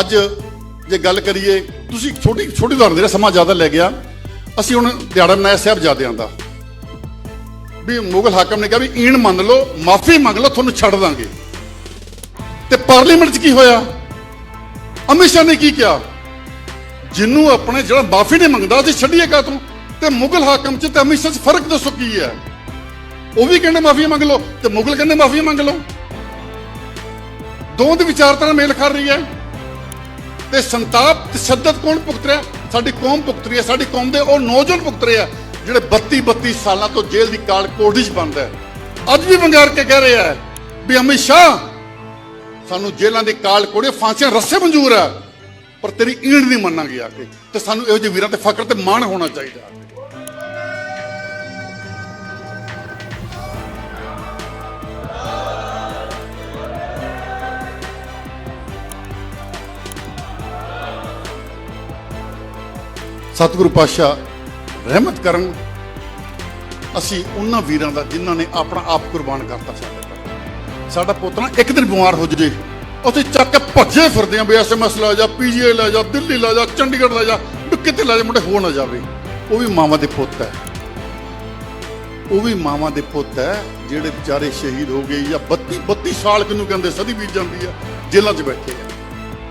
ਅੱਜ ਜੇ ਗੱਲ ਕਰੀਏ, ਤੁਸੀਂ ਛੋਟੀ ਛੋਟੀ ਉਦਾਹਰਨ ਦੇ ਸਮਾਂ ਜ਼ਿਆਦਾ ਲੈ ਗਿਆ। ਅਸੀਂ ਹੁਣ ਦਿਹਾੜਾ ਮਨਾਇਆ ਸਾਹਿਬਜ਼ਾਦਿਆਂ ਦਾ। ਵੀ ਮੁਗਲ ਹਾਕਮ ਨੇ ਕਿਹਾ ਵੀ ਈਣ ਮੰਨ ਲਓ, ਮਾਫੀ ਮੰਗ ਲਓ, ਤੁਹਾਨੂੰ ਛੱਡ ਦਾਂਗੇ। ਤੇ ਪਾਰਲੀਮੈਂਟ 'ਚ ਕੀ ਹੋਇਆ? ਅਮਿਤ ਸ਼ਾਹ ਨੇ ਕੀ ਕਿਹਾ? ਜਿਹਨੂੰ ਆਪਣੇ ਜਿਹੜਾ ਮਾਫੀ ਨਹੀਂ ਮੰਗਦਾ, ਅਸੀਂ ਛੱਡੀਏ ਕਾ ਤੂੰ? ਤੇ ਮੁਗਲ ਹਾਕਮ 'ਚ ਤੇ ਅਮਿਤ ਸ਼ਾਹ 'ਚ ਫ਼ਰਕ ਦੱਸੋ ਕੀ ਹੈ? ਉਹ ਵੀ ਕਹਿੰਦੇ ਮਾਫੀ ਮੰਗ ਲਓ, ਤੇ ਮੁਗਲ ਕਹਿੰਦੇ ਮਾਫੀ ਮੰਗ ਲਓ। ਦੋਵਾਂ ਦੀ ਵਿਚਾਰਧਾਰਾ ਮੇਲ ਕਰ ਰਹੀ ਹੈ। ਤੇ ਸੰਤਾਪ ਤੇ ਕੌਣ ਭੁਗਤ ਰਿਹਾ? ਸਾਡੀ ਕੌਮ ਭੁਗਤ ਰਹੀ ਹੈ, ਸਾਡੀ ਕੌਮ ਦੇ ਉਹ ਨੌਜਵਾਨ ਭੁਗਤ ਰਹੇ ਆ, ਜਿਹੜੇ 32 32 ਸਾਲਾਂ ਤੋਂ ਜੇਲ੍ਹ ਦੀ ਕਾਲ ਕੋਠੀ 'ਚ ਬੰਦ ਹੈ। ਅੱਜ ਵੀ ਵੰਗਾਰ ਕੇ ਕਹਿ ਰਹੇ ਹੈ ਵੀ ਅਮਿਤ ਸ਼ਾਹ, ਸਾਨੂੰ ਜੇਲ੍ਹਾਂ ਦੇ ਕਾਲ ਕੋੜੇ ਫਾਂਸੀਆਂ ਰੱਸੇ ਮਨਜ਼ੂਰ ਹੈ, ਪਰ ਤੇਰੀ ਈੜ ਨਹੀਂ ਮੰਨਾਂਗੇ ਆ ਕੇ, ਤੇ ਸਾਨੂੰ ਇਹੋ ਜਿਹੇ ਵੀਰਾਂ ਤੇ ਫਕਰ ਤੇ ਮਾਣ ਹੋਣਾ ਚਾਹੀਦਾ ਸਤਿਗੁਰੂ ਪਾਤਸ਼ਾਹ, ਰਹਿਮਤ ਕਰਨ। ਅਸੀਂ ਉਹਨਾਂ ਵੀਰਾਂ ਦਾ ਜਿਨ੍ਹਾਂ ਨੇ ਆਪਣਾ ਆਪ ਕੁਰਬਾਨ ਕਰਤਾ ਸਾਡੇ ਲਈ ਸਾਡਾ ਪੁੱਤ ਨਾ ਇੱਕ ਦਿਨ ਬਿਮਾਰ ਹੋ ਜੇ ਉੱਥੇ ਚੱਕ ਕੇ ਭੱਜੇ ਫਿਰਦੇ ਆ ਵੀ ਐਸਐਮਐਸ ਲੈ ਜਾ ਪੀਜੀਆਈ ਲੈ ਜਾ, ਦਿੱਲੀ ਲੈ ਜਾ, ਚੰਡੀਗੜ੍ਹ ਲੈ ਜਾ, ਵੀ ਕਿਤੇ ਲੈ ਜਾ ਮੁੰਡੇ, ਹੋ ਨਾ ਜਾਵੇ। ਉਹ ਵੀ ਮਾਵਾਂ ਦੇ ਪੁੱਤ ਹੈ। ਉਹ ਵੀ ਮਾਵਾਂ ਦੇ ਪੁੱਤ ਹੈ, ਜਿਹੜੇ ਵਿਚਾਰੇ ਸ਼ਹੀਦ ਹੋ ਗਏ ਜਾਂ 32 32 ਸਾਲ ਕਿਨੂੰ ਕਹਿੰਦੇ, ਸਦੀ ਬੀਤ ਜਾਂਦੀ ਆ ਜੇਲ੍ਹਾਂ 'ਚ ਬੈਠੇ ਆ।